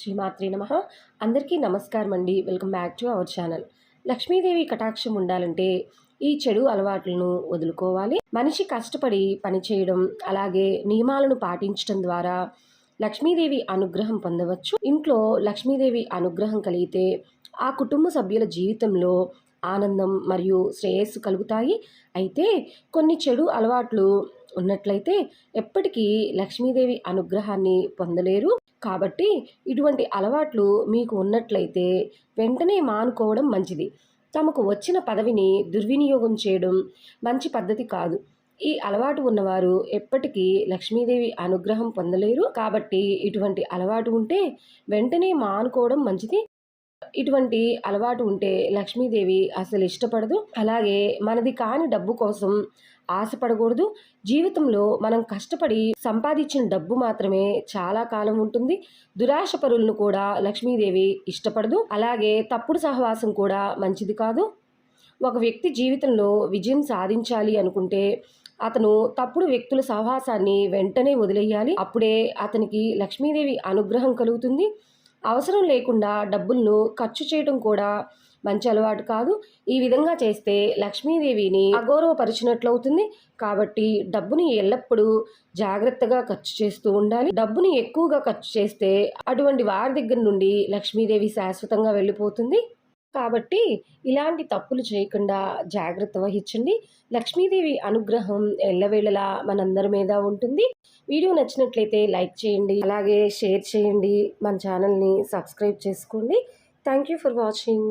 శ్రీమాత్రి నమ. అందరికీ నమస్కారం అండి welcome back to our channel. Lakshmidevi కటాక్షం ఉండాలంటే ఈ చెడు అలవాట్లను వదులుకోవాలి. మనిషి కష్టపడి పనిచేయడం అలాగే నియమాలను పాటించడం ద్వారా లక్ష్మీదేవి అనుగ్రహం పొందవచ్చు. ఇంట్లో లక్ష్మీదేవి అనుగ్రహం కలిగితే ఆ కుటుంబ సభ్యుల జీవితంలో ఆనందం మరియు శ్రేయస్సు కలుగుతాయి. అయితే కొన్ని చెడు అలవాట్లు ఉన్నట్లయితే ఎప్పటికీ లక్ష్మీదేవి అనుగ్రహాన్ని పొందలేరు. కాబట్టి ఇటువంటి అలవాట్లు మీకు ఉన్నట్లయితే వెంటనే మానుకోవడం మంచిది. తమకు వచ్చిన పదవిని దుర్వినియోగం చేయడం మంచి పద్ధతి కాదు. ఈ అలవాటు ఉన్నవారు ఎప్పటికీ లక్ష్మీదేవి అనుగ్రహం పొందలేరు. కాబట్టి ఇటువంటి అలవాటు ఉంటే వెంటనే మానుకోవడం మంచిది. ఇటువంటి అలవాటు ఉంటే లక్ష్మీదేవి అసలు ఇష్టపడదు. అలాగే మనది కాని డబ్బు కోసం ఆశపడకూడదు. జీవితంలో మనం కష్టపడి సంపాదించిన డబ్బు మాత్రమే చాలా కాలం ఉంటుంది. దురాశ పరులను కూడా లక్ష్మీదేవి ఇష్టపడదు. అలాగే తప్పుడు సహవాసం కూడా మంచిది కాదు. ఒక వ్యక్తి జీవితంలో విజయం సాధించాలి అనుకుంటే అతను తప్పుడు వ్యక్తుల సహవాసాన్ని వెంటనే వదిలేయాలి. అప్పుడే అతనికి లక్ష్మీదేవి అనుగ్రహం కలుగుతుంది. అవసరం లేకుండా డబ్బులను ఖర్చు చేయడం కూడా మంచి అలవాటు కాదు. ఈ విధంగా చేస్తే లక్ష్మీదేవిని అగౌరవపరిచినట్లవుతుంది. కాబట్టి డబ్బుని ఎల్లప్పుడూ జాగ్రత్తగా ఖర్చు చేస్తూ ఉండాలి. డబ్బుని ఎక్కువగా ఖర్చు చేస్తే అటువంటి వారి దగ్గర నుండి లక్ష్మీదేవి శాశ్వతంగా వెళ్ళిపోతుంది. కాబట్టి ఇలాంటి తప్పులు చేయకుండా జాగ్రత్త వహించండి. లక్ష్మీదేవి అనుగ్రహం ఎల్లవేళలా మనందరి మీద ఉంటుంది. వీడియో నచ్చినట్లయితే లైక్ చేయండి అలాగే షేర్ చేయండి. మన ఛానల్ని సబ్స్క్రైబ్ చేసుకోండి. Thank you for watching.